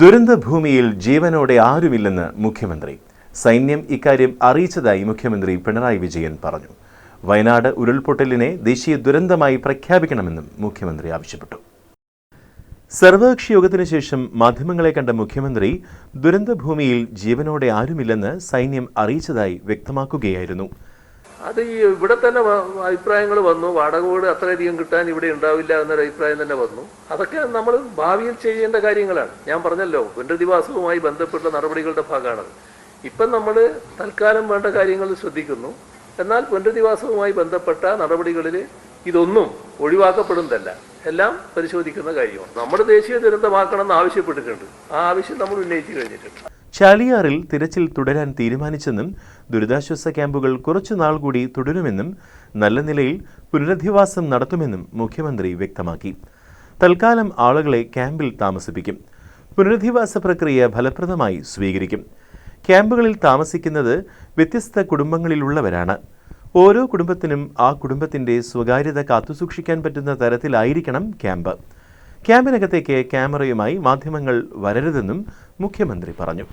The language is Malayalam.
ദുരന്തഭൂമിയിൽ ജീവനോടെ ആരുമില്ലെന്ന് മുഖ്യമന്ത്രി. സൈന്യം ഇക്കാര്യം അറിയിച്ചതായി മുഖ്യമന്ത്രി പിണറായി വിജയൻ പറഞ്ഞു. വയനാട് ഉരുൾപൊട്ടലിനെ ദേശീയ ദുരന്തമായി പ്രഖ്യാപിക്കണമെന്നും മുഖ്യമന്ത്രി ആവശ്യപ്പെട്ടു. സർവകക്ഷി യോഗത്തിന് ശേഷം മാധ്യമങ്ങളെ കണ്ട മുഖ്യമന്ത്രി ദുരന്തഭൂമിയിൽ ജീവനോടെ ആരുമില്ലെന്ന് സൈന്യം അറിയിച്ചതായി വ്യക്തമാക്കുകയായിരുന്നു. അത് ഈ ഇവിടെ തന്നെ അഭിപ്രായങ്ങൾ വന്നു. വാടക വീട് അത്രയധികം കിട്ടാൻ ഇവിടെ ഉണ്ടാവില്ല എന്നൊരു അഭിപ്രായം തന്നെ വന്നു. അതൊക്കെ നമ്മൾ ഭാവിയിൽ ചെയ്യേണ്ട കാര്യങ്ങളാണ്. ഞാൻ പറഞ്ഞല്ലോ പുനരധിവാസവുമായി ബന്ധപ്പെട്ട നടപടികളുടെ ഭാഗമാണത് ഇപ്പം നമ്മൾ തൽക്കാലം വേണ്ട കാര്യങ്ങൾ ശ്രദ്ധിക്കുന്നു. എന്നാൽ പുനരധിവാസവുമായി ബന്ധപ്പെട്ട നടപടികളിൽ ഇതൊന്നും ഒഴിവാക്കപ്പെടുന്നതല്ല. എല്ലാം പരിശോധിക്കുന്ന കാര്യമാണ്. നമ്മുടെ ദേശീയ ദുരന്തമാക്കണം എന്ന് ആവശ്യപ്പെട്ടിട്ടുണ്ട്. ആ ആവശ്യം നമ്മൾ ഉന്നയിച്ചു കഴിഞ്ഞിട്ടുണ്ട്. ചാലിയാറിൽ തിരച്ചിൽ തുടരാൻ തീരുമാനിച്ചെന്നും ദുരിതാശ്വാസ ക്യാമ്പുകൾ കുറച്ചുനാൾ കൂടി തുടരുമെന്നും നല്ല നിലയിൽ പുനരധിവാസം നടത്തുമെന്നും മുഖ്യമന്ത്രി വ്യക്തമാക്കി. തൽക്കാലം ആളുകളെ ക്യാമ്പിൽ താമസിപ്പിക്കും. പുനരധിവാസ പ്രക്രിയ ഫലപ്രദമായി സ്വീകരിക്കും. ക്യാമ്പുകളിൽ താമസിക്കുന്നത് വ്യത്യസ്ത കുടുംബങ്ങളിലുള്ളവരാണ്. ഓരോ കുടുംബത്തിനും ആ കുടുംബത്തിന്റെ സ്വകാര്യത കാത്തുസൂക്ഷിക്കാൻ പറ്റുന്ന തരത്തിലായിരിക്കണം ക്യാമ്പ്. ക്യാമ്പിനകത്തേക്ക് ക്യാമറയുമായി മാധ്യമങ്ങൾ വരരുതെന്നും മുഖ്യമന്ത്രി പറഞ്ഞു.